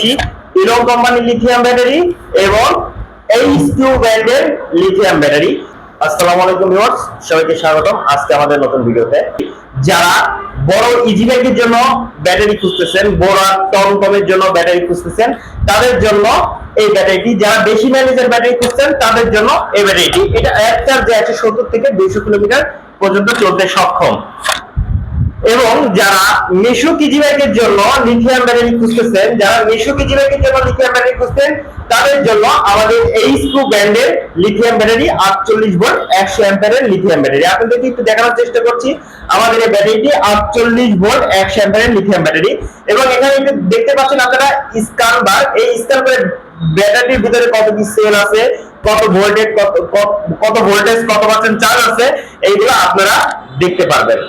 নিয়েছি ইলং কোম্পানির লিথিয়াম ব্যাটারি এবং এইচ টু ব্র্যান্ডের লিথিয়াম ব্যাটারি আসসালামু আলাইকুম ভিউয়ার্স সবাইকে স্বাগতম। আজকে আমাদের নতুন ভিডিওতে। যারা বড় ইজি বাইকের জন্য ব্যাটারি খুঁজতেছেন, বড় টমটমের জন্য ব্যাটারি খুঁজতেছেন, তাদের জন্য এই ব্যাটারিটি যারা বেশি মাইলেজের ব্যাটারি খুঁজছেন, তাদের জন্য এই ব্যাটারিটি এটা এক চার্জে একশো সত্তর থেকে দুইশো কিলোমিটার পর্যন্ত চলতে সক্ষম। এবং যারা মিশু কিজি ব্যাগের জন্য লিথিয়াম ব্যাটারি খুঁজতেছেন, যারা মিশু কিজি ব্যাগের জন্য লিথিয়াম ব্যাটারি খুঁজছেন তাদের জন্য আমাদের এই স্ক্রু ব্র্যান্ডের লিথিয়াম ব্যাটারি আটচল্লিশ ভোল্ট একশো অ্যাম্পারের লিথিয়াম ব্যাটারি আপনাদেরকে একটু দেখানোর চেষ্টা করছি, আমাদের এই ব্যাটারিটি আটচল্লিশ ভোল্ট একশো অ্যাম্পারের লিথিয়াম ব্যাটারি এবং এখানে একটু দেখতে পাচ্ছেন আপনারা স্ক্যান বার এই স্ক্যান বারের ব্যাটারির ভিতরে কত কি সেল আছে, কত ভোল্টেজ কত, কত- ভোল্টেজ কত পার্সেন্ট চার্জ আছে, এইগুলো আপনারা দেখতে পারবেন?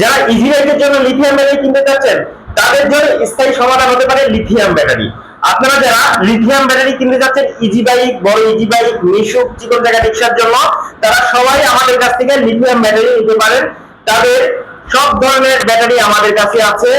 যারা ইজি জন্য লিথিয়াম ব্যাটারি কিনতে চাচ্ছেন, তাদের জন্য স্থায়ী সমাধান হতে পারে লিথিয়াম ব্যাটারি আপনারা যারা লিথিয়াম ব্যাটারি কিনতে যাচ্ছেন ইজি বাইক বড় ইজি বাইক মিশুক চিকন জায়গা রিক্সার জন্য, তারা সবাই আমাদের কাছ থেকে লিথিয়াম ব্যাটারি নিতে পারেন। তাদের সব ধরনের ব্যাটারি আমাদের কাছে আছে।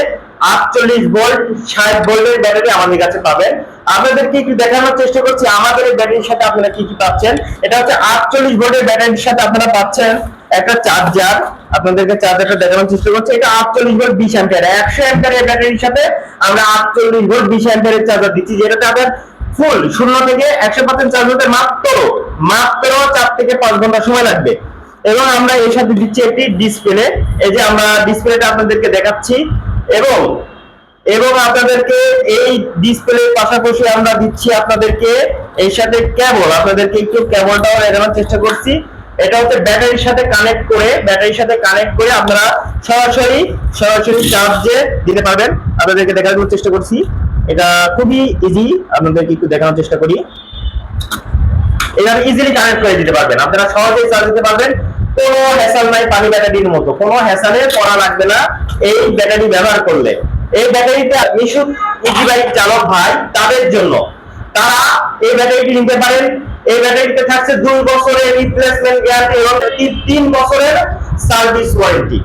আটচল্লিশ ভোল্ট ষাট ভোল্টের ব্যাটারি আমাদের কাছে পাবেন। আপনাদেরকে একটু দেখানোর চেষ্টা করছি, আমাদের ব্যাটারির সাথে আপনারা কি কি পাচ্ছেন? এটা হচ্ছে আটচল্লিশ ভোল্টের ব্যাটারির সাথে আপনারা পাচ্ছেন একটা চার্জার আপনাদেরকে চার্জারটা দেখানোর চেষ্টা করছি। এটা আটচল্লিশ ভোল্ট বিশ অ্যাম্পিয়ার একশো অ্যাম্পিয়ারের ব্যাটারির সাথে আমরা আটচল্লিশ ভোল্ট বিশ অ্যাম্পিয়ারের চার্জার দিচ্ছি, যেটাতে আপনার ফুল শূন্য থেকে একশো পার্সেন্ট চার্জ হতে মাত্র মাত্র চার থেকে পাঁচ ঘণ্টা সময় লাগবে। এবং আমরা এর সাথে দিচ্ছি একটি ডিসপ্লে এই যে আমরা ডিসপ্লেটা আপনাদেরকে দেখাচ্ছি। এবং এবং আপনাদেরকে এই ডিসপ্লের পাশাপাশি আমরা দিচ্ছি আপনাদেরকে এর সাথে কেবল আপনাদেরকে একটু কেবলটাও দেখানোর চেষ্টা করছি। এটা হচ্ছে ব্যাটারির সাথে কানেক্ট করে, ব্যাটারির সাথে কানেক্ট করে আপনারা সরাসরি সরাসরি চার্জে দিতে পারবেন। আপনাদেরকে দেখানোর চেষ্টা করছি। এটা খুবই ইজি আপনাদেরকে একটু দেখানোর চেষ্টা করি। এভাবে ইজিলি কানেক্ট করে দিতে পারবেন। আপনারা সহজেই চার্জ দিতে পারবেন। কোনো হ্যাসাল নাই পানি ব্যাটারির মতো। কোনো হ্যাসালে পড়া লাগবে না এই ব্যাটারি ব্যবহার করলে। এই ব্যাটারিটা মিশুক ইজি বাইক চালক ভাই, তাদের জন্য। তারা এই ব্যাটারিটি নিতে পারেন। এই ব্যাটারিতে থাকছে দুই বছরের রিপ্লেসমেন্ট গ্যারান্টি এবং তিন- বছরের সার্ভিস ওয়ারেন্টি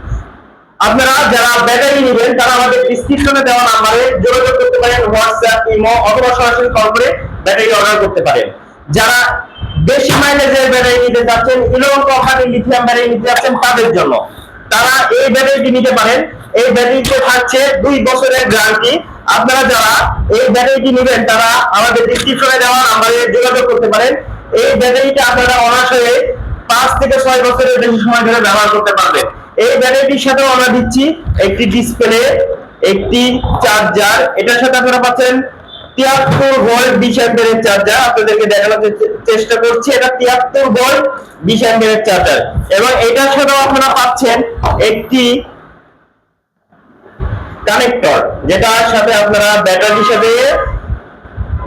আপনারা যারা ব্যাটারি নেবেন, তারা আমাদের ডিসক্রিপশনে দেওয়া নাম্বারে যোগাযোগ করতে পারেন হোয়াটসঅ্যাপ ইমো অথবা সরাসরি কল করে ব্যাটারি অর্ডার করতে পারেন। যারা বেশি মাইলেজের ব্যাটারি নিতে চাচ্ছেন, ইলেভেন কোম্পানি লিথিয়াম ব্যাটারি নিতে চাচ্ছেন, তাদের জন্য। তারা এই ব্যাটারিটি নিতে পারেন। এই ব্যাটারিতে থাকছে দুই বছরের গ্যারান্টি আপনারা যারা এই ব্যাটারিটি নেবেন, তারা আমাদের ডিসক্রিপশনে দেওয়া নাম্বারে যোগাযোগ করতে পারেন। এই ব্যাটারিটা আপনারা অনায়াসে পাঁচ থেকে ছয় বছরের বেশি সময় ধরে ব্যবহার করতে পারবেন। এই ব্যাটারিটির সাথে আমরা দিচ্ছি একটি ডিসপ্লে একটি চার্জার এটার সাথে আপনারা পাচ্ছেন তিয়াত্তর ভোল্ট বিশ অ্যাম্পিয়ারের চার্জার আপনাদেরকে দেখানোর চেষ্টা করছি, এটা তিয়াত্তর ভোল্ট বিশ অ্যাম্পিয়ারের চার্জার এবং এটার সাথেও আপনারা পাচ্ছেন একটি কানেক্টর যেটার সাথে আপনারা ব্যাটারির সাথে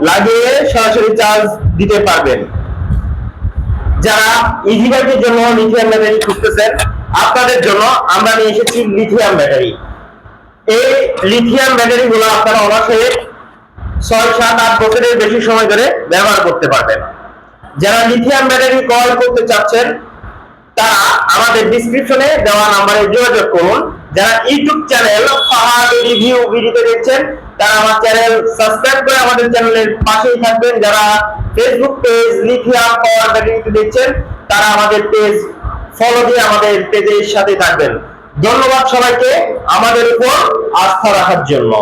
লাগিয়ে সরাসরি চার্জ দিতে পারবেন। যারা ইজি বাইকের জন্য লিথিয়াম ব্যাটারি খুঁজতেছেন, আপনাদের জন্য আমরা নিয়ে এসেছি লিথিয়াম ব্যাটারি এই লিথিয়াম ব্যাটারি গুলো আপনারা অনাসে ছয়, সাত, আট বছরের বেশি সময় ধরে ব্যবহার করতে পারবেন। যারা লিথিয়াম ব্যাটারি ক্রয় করতে চাচ্ছেন, তারা আমাদের ডিসক্রিপশনে দেওয়া নাম্বারে যোগাযোগ করুন। যারা ইউটিউব চ্যানেল পাহাড় রিভিউ ভিডিওতে দেখছেন, তারা আমার চ্যানেল সাবস্ক্রাইব করে আমাদের চ্যানেলের পাশেই থাকবেন। যারা ফেসবুক পেজ লিথিয়াম পাওয়ার ব্যাটারিতে দেখছেন, তারা আমাদের পেজ ফলো দিয়ে আমাদের পেজের সাথে থাকবেন। ধন্যবাদ সবাইকে। আমাদের উপর আস্থা রাখার জন্য।